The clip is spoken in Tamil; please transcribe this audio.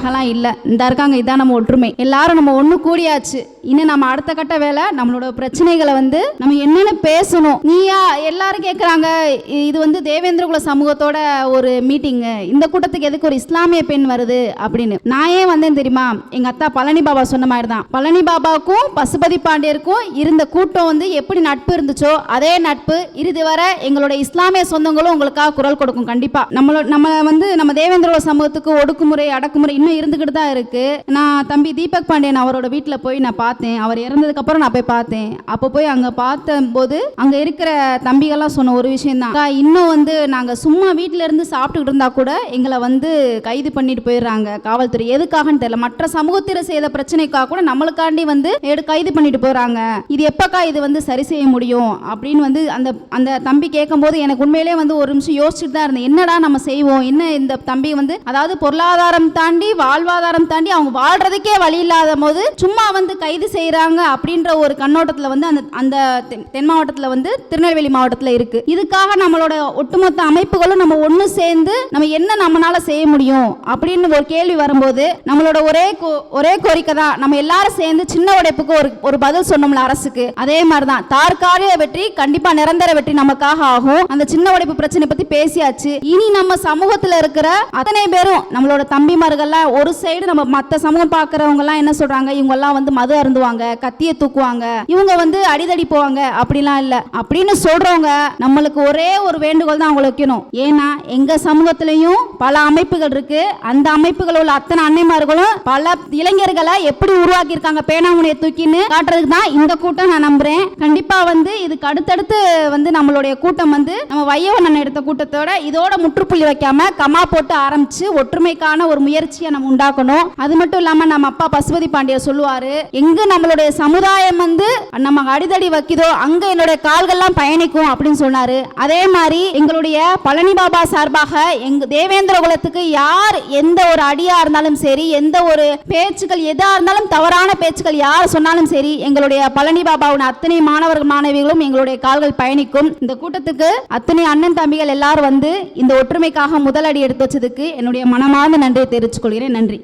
பிரிக்கிறதுக்காகலாம் இல்லை. இந்த இருக்காங்க இதான் நம்ம ஒற்றுமை. எல்லாரும் நம்ம ஒன்று கூடியாச்சு. இன்னும் நம்ம அடுத்த கட்ட வேலை நம்மளோட பிரச்சனைகளை வந்து நம்ம என்னென்ன பேசணும்? நீயா எல்லாரும் கேட்குறாங்க இது வந்து தேவேந்திரகுல சமூகத்தோட ஒரு மீட்டிங்கு இந்த கூட்டத்துக்கு எதுக்கு ஒரு இஸ்லாமிய பெண் வருது அப்படின்னு. நான் ஏன் வந்தேன் தெரியுமா? எங்க அத்தா பழனி பாபா சொன்ன மாதிரி தான் பழனி பாபாவுக்கும் பசுபதி பாண்டியருக்கும் இருந்த கூட்டம் வந்து எப்படி நட்பு இருந்துச்சோ அதே நட்பு இறுதி வர எங்களோட இஸ்லாமிய சொந்தங்களும் உங்களுக்காக குரல் கொடுக்கும் கண்டிப்பா. நம்மளோட நம்ம வந்து நம்ம தேவேந்திர சமூகத்துக்கு ஒடுக்குமுறை அடக்குமுறை இன்னும் இருந்துக்கிட்டு தான் இருக்கு. நான் தம்பி தீபக் பாண்டியன் அவரோட வீட்டில் போய் நான் பார்த்தேன். அவர் இறந்ததுக்கு அப்புறம் நான் போய் பார்த்தேன். அப்போ போய் அங்கே பார்த்தபோது அங்கே இருக்கிற தம்பிகள்லாம் சொன்ன ஒரு விஷயம் தான் இன்னும் வந்து நாங்கள் சும்மா வீட்டில இருந்து சாப்பிட்டுக்கிட்டு இருந்தா கூட எங்களை வந்து கைது பண்ணிட்டு போயிடுறாங்க காவல்துறை. எதுக்காகன்னு தெரியல. மற்ற சமூகத்தில் செய்த பிரச்சனைக்காக கூட நம்மளுக்காண்டி வந்து எடு கைது பண்ணிட்டு போறாங்க. இது எப்பக்கா இது வந்து சரி செய்ய முடியும்? அப்படின்னு வந்து அந்த அந்த தம்பி கேட்கும்போது எனக்கு உண்மையிலே வந்து ஒரு நிமிஷம் யோசிச்சுட்டு தான் இருந்தேன். என்னடா நம்ம செய்வோம்? என்ன இந்த தம்பி வந்து அதாவது பொருளாதாரம் தாண்டி வாழ்வாதாரம் தாண்டி அவங்க வாழ்றதுக்கே வழி இல்லாத போது சும்மா வந்து கைது செய்கிறாங்க அப்படின்ற ஒரு கண்ணோட்டத்தில் வந்து அந்த அந்த தென் தென் மாவட்டத்தில் வந்து திருநெல்வேலி மாவட்டத்தில் இருக்கு. இதுக்காக நம்மளோட ஒட்டுமொத்த அமைப்புகளும் நம்ம ஒன்று சேர்ந்து நம்ம என்ன நம்மளால செய்ய முடியும் அப்படின்னு ஒரு கேள்வி வரும்போது நம்மளோட ஒரே கோ- ஒரே கோரிக்கை தான் நம்ம எல்லாரும் சேர்ந்து சின்ன உடைப்புக்கு ஒரு ஒரு பதில் சொன்னோம்ல அரசுக்கு. அதே மாதிரி தான் தாற்காலிக வெற்றி கண்டிப்பா நிரந்தர வெற்றி நமக்காக ஆகும். அந்த சின்ன உடைப்பு பிரச்சனை பத்தி பேசியாச்சு. இனி நம்ம சமூகத்துல இருக்கிற அத்தனை பேரும் நம்மளோட தம்பிமார்கள்லாம் ஒரு சைடு நம்ம மத்த சமூகம் பாக்குறவங்க எல்லாம் என்ன சொல்றாங்க? இவங்க எல்லாம் வந்து மது அருந்துவாங்க கத்திய தூக்குவாங்க இவங்க வந்து அடிதடி போவாங்க அப்படிலாம் இல்ல. அப்படின்னு சொல்றவங்க நம்மளுக்கு ஒரே ஒரு வேண்டுகோள் தான் அவங்களை வைக்கணும். ஏன்னா எங்க சமூகத்திலையும் பல அமைப்புகள் இருக்கு. அந்த அமைப்புகள் உள்ள அத்தனை அன்னைமார்களும் பல இளைஞர்களை எப்படி உருவாக்கி இருக்காங்க பேனாமுனையை தூக்கின்னு காட்டுறதுக்கு தான் இந்த கூட்டம் நான் நம்புறேன். கண்டிப்பா வந்து இதுக்கு அடுத்தடுத்து வந்து நம்மளுடைய கூட்டம் வந்து நம்ம வையவன் எடுத்த கூட்டத்தோட இதோட முற்றுப்புள்ளி வைக்காம கமா போட்டு ஆரம்பிச்சு ஒற்றுமைக்கான ஒரு முயற்சியை நம்ம உண்டாக்கணும். அது மட்டும் இல்லாம நம்ம அப்பா பசுபதி பாண்டியர் சொல்லுவாரு எங்க நம்மளுடைய சமுதாயம் வந்து நம்ம அடிதடி வைக்குதோ அங்க என்னுடைய கால்கள்லாம் பயணிக்கும் அப்படின்னு சொன்னாரு. அதே மாதிரி எங்களுடைய பழனி பாபா சார்பாக எங்க தேவேந்திர குலத்துக்கு யார் எந்த ஒரு அடியா இருந்தாலும் சரி எந்த ஒரு பேச்சுக்கள் எதா இருந்தாலும் தவறான பேச்சுக்கள் யார் சொன்னாலும் சரி எங்களுடைய பழனி பாபாவின் அத்தனை மாணவர்கள் மாணவிகளும் எங்களுடைய கால்கள் பயணிக்கும். இந்த கூட்டத்துக்கு அத்தனை அண்ணன் தம்பிகள் எல்லாரும் வந்து இந்த ஒற்றுமைக்காக முதலடி எடுத்து வச்சதுக்கு என்னுடைய மனமார்ந்த நன்றியை தெரிவித்துக் கொள்கிறேன். நன்றி.